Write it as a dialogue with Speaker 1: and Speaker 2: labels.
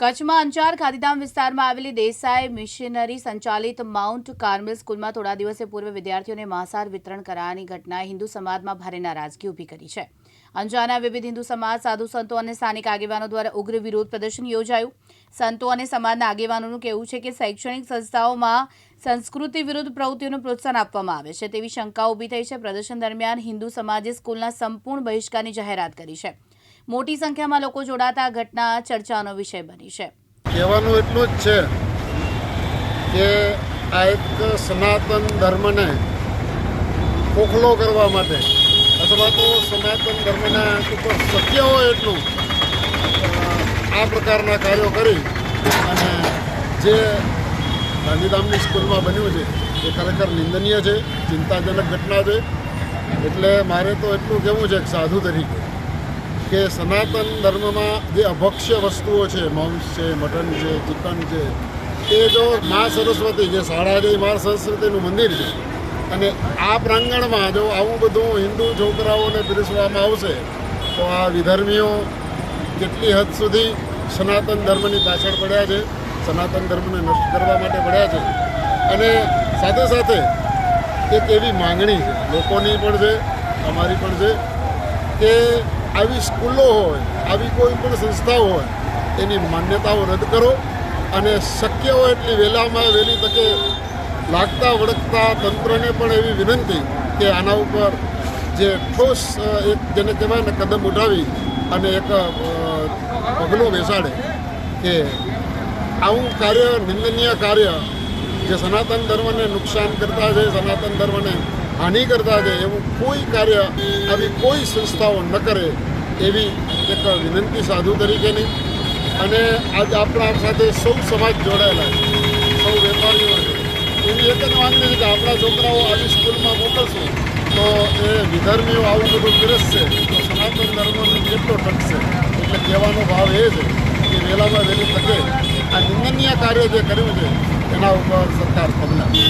Speaker 1: કચ્છમાં અંચાર ગાંધીધામ વિસ્તારમાં આવેલી દેસાઈ મિશનરી સંચાલિત માઉન્ટ કાર્મેલ સ્કૂલમાં થોડા દિવસે પૂર્વે વિદ્યાર્થીઓને માંસાહાર વિતરણ કરાયાની ઘટનાએ હિન્દુ સમાજમાં ભારે નારાજગી ઊભી કરી છે. અંજારના વિવિધ હિન્દુ સમાજ, સાધુ સંતો અને સ્થાનિક આગેવાનો દ્વારા ઉગ્ર વિરોધ પ્રદર્શન યોજાયું. સંતો અને સમાજના આગેવાનોનું કહેવું છે કે શૈક્ષણિક સંસ્થાઓમાં સંસ્કૃતિ વિરુદ્ધ પ્રવૃત્તિઓનું પ્રોત્સાહન આપવામાં આવે છે. તેવી શંકા ઊભી થઈ છે. પ્રદર્શન દરમિયાન હિન્દુ સમાજે સ્કૂલના સંપૂર્ણ બહિષ્કારની જાહેરાત કરી છે. મોટી સંખ્યામાં લોકો જોડાતા આ ઘટના ચર્ચાનો વિષય બની છે.
Speaker 2: કહેવાનું એટલું જ છે કે આ એક સનાતન ધર્મને ખોખલો કરવા માટે અથવા તો સનાતન ધર્મના ઉપર શક્ય હોય એટલું આ પ્રકારના કાર્યો કરી અને જે ગાંધીધામની સ્કૂલમાં બન્યું છે, એ ખરેખર નિંદનીય છે, ચિંતાજનક ઘટના છે. એટલે મારે તો એટલું કહેવું છે કે સાધુ તરીકે કે સનાતન ધર્મમાં જે અભક્ષ્ય વસ્તુઓ છે માંસ છે મટન છે ચિકન છે, એ જો મા સરસ્વતી જે શાળાજી મા સરસ્વતીનું મંદિર છે. અને આ પ્રાંગણમાં જો આવું બધું હિન્દુ છોકરાઓને પીરસવામાં આવશે, તો આ વિધર્મીઓ કેટલી હદ સુધી સનાતન ધર્મની પાછળ પડ્યા છે, સનાતન ધર્મને નષ્ટ કરવા માટે પડ્યા છે. અને સાથે સાથે એક એવી માંગણી છે, લોકોની પણ છે, અમારી પણ છે, કે આવી સ્કૂલો હોય, આવી કોઈ પણ સંસ્થાઓ હોય, એની માન્યતાઓ રદ કરો અને શક્ય હોય એટલી વહેલામાં વહેલી તકે લાગતા વળગતા તંત્રને પણ એવી વિનંતી કે આના ઉપર જે ઠોસ એક જેને કહેવાય ને કદમ ઉઠાવી અને એક પગલો બેસાડે કે આવું કાર્ય નિંદનીય કાર્ય જે સનાતન ધર્મને નુકસાન કરતા છે, સનાતન ધર્મને હાનિ કરતા છે, એવું કોઈ કાર્ય, આવી કોઈ સંસ્થાઓ ન કરે એવી એક વિનંતી સાધુ તરીકેની. અને આજ આપણા સાથે સૌ સમાજ જોડાયેલા છે, સૌ વેપારીઓ એવી એક જ માંગણી છે કે આપણા છોકરાઓ આવી સ્કૂલમાં મોકલશું, તો એ વિધર્મીઓ આવું બધું પીરસશે, તો સનાતન ધર્મનો કેટલો ટકશે. એટલે કહેવાનો ભાવ એ છે કે વહેલામાં વહેલી તકે. આ નિંદનીય કાર્ય જે કર્યું છે, એના ઉપર સરકાર પગલાં.